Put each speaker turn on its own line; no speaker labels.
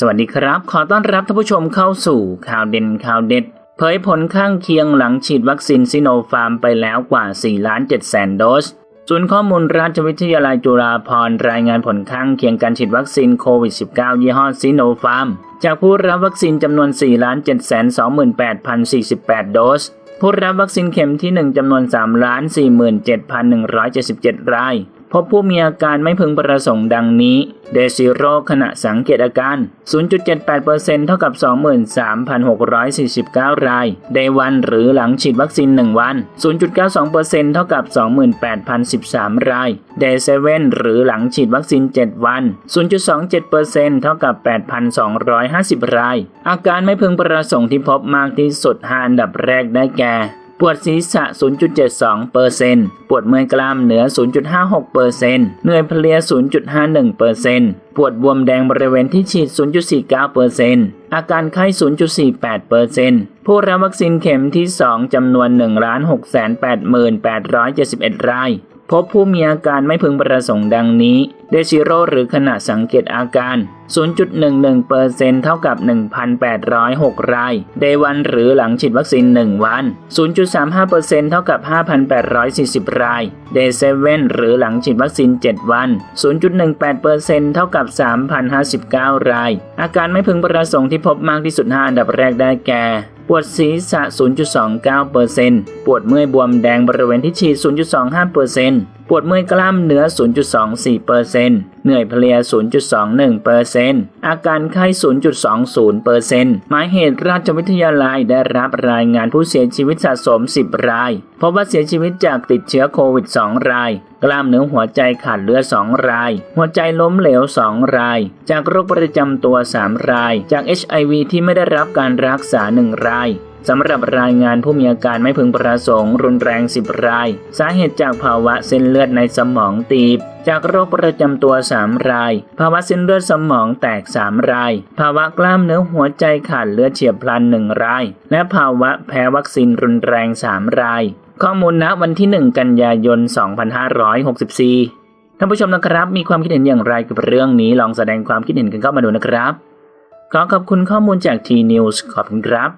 สวัสดีครับ ขอต้อนรับท่านผู้ชมเข้าสู่ข่าวเด่นข่าวเด็ด เผยผลข้างเคียงหลังฉีดวัคซีนซิโนฟาร์มไปแล้วกว่า4ล้าน7แสนโดส ศูนย์ข้อมูลราชวิทยาลัยจุฬาภรณ์รายงานผลข้างเคียงการฉีดวัคซีนโควิด -19 ยี่ห้อซิโนฟาร์ม จากผู้รับวัคซีนจำนวน4ล้าน7แสน28,048 โดส ผู้รับวัคซีนเข็มที่ 1จำนวน3ล้าน47,177 ราย พบผู้มีอาการไม่พึงประสงค์ดังนี้ เดซิโรขณะสังเกตอาการ 0.78%เท่ากับ 23,649 รายเดวันหรือหลังฉีดวัคซีน 1 วัน 0.92%เท่ากับ 28,013 ราย เดเซเว่นหรือหลังฉีดวัคซีน 7 วัน 0.27%เท่ากับ 8,250 ราย อาการไม่พึงประสงค์ที่พบมากที่สุด5อันดับแรกได้แก่ ปวดศีรษะ 0.72%ปวดเมื่อยกล้ามเนื้อ 0.56%เหนื่อยเพลีย 0.51%ปวดบวมแดงบริเวณที่ฉีด 0.49%อาการไข้ 0.48%ผู้รับวัคซีนเข็มที่ 2 จำนวน 1,688,871 ราย พบผู้มีอาการไม่พึงประสงค์ดังนี้ เดชิโรหรือขณะสังเกตอาการ 0.11%เท่ากับ 1,806 ราย เดวันหรือหลังฉีดวัคซีน 1 วัน 0.35%เท่ากับ 5,840 ราย เดเซเว่นหรือหลังฉีดวัคซีน 7 วัน 0.18%เท่ากับ 3,059 ราย อาการไม่พึงประสงค์ที่พบมากที่สุด 5 อันดับแรกได้แก่ ปวดศีรษะ 0.29%ปวดเมื่อยบวมแดงบริเวณที่ฉีด 0.25%ปวดเมื่อยกล้ามเนื้อ 0.24%เหนื่อยเพลีย 0.21%อาการไข้ 0.20%หมายเหตุราชวิทยาลัยได้รับรายงานผู้เสียชีวิตสะสม 10 รายพบว่าเสียชีวิตจากติดเชื้อโควิด 2 ราย กล้ามเนื้อหัวใจขาดเลือด 2 ราย หัวใจล้มเหลว 2 ราย จากโรคประจำตัว 3 ราย จาก HIV ที่ไม่ได้รับการรักษา 1 ราย สำหรับรายงานผู้มีอาการไม่พึงประสงค์รุนแรง 10 ราย สาเหตุจากภาวะเส้นเลือดในสมองตีบ จากโรคประจำตัว 3 ราย ภาวะเส้นเลือดสมองแตก 3 ราย ภาวะกล้ามเนื้อหัวใจขาดเลือดเฉียบพลัน 1 ราย และภาวะแพ้วัคซีนรุนแรง 3 ราย ข้อมูลณวันที่ 1 กันยายน 2564ท่านผู้ชมนะครับมีความคิดเห็นอย่างไรกับเรื่องนี้ลองแสดงความคิดเห็นกันเข้ามาดูนะครับ ขอขอบคุณข้อมูลจาก T News ขอบคุณครับ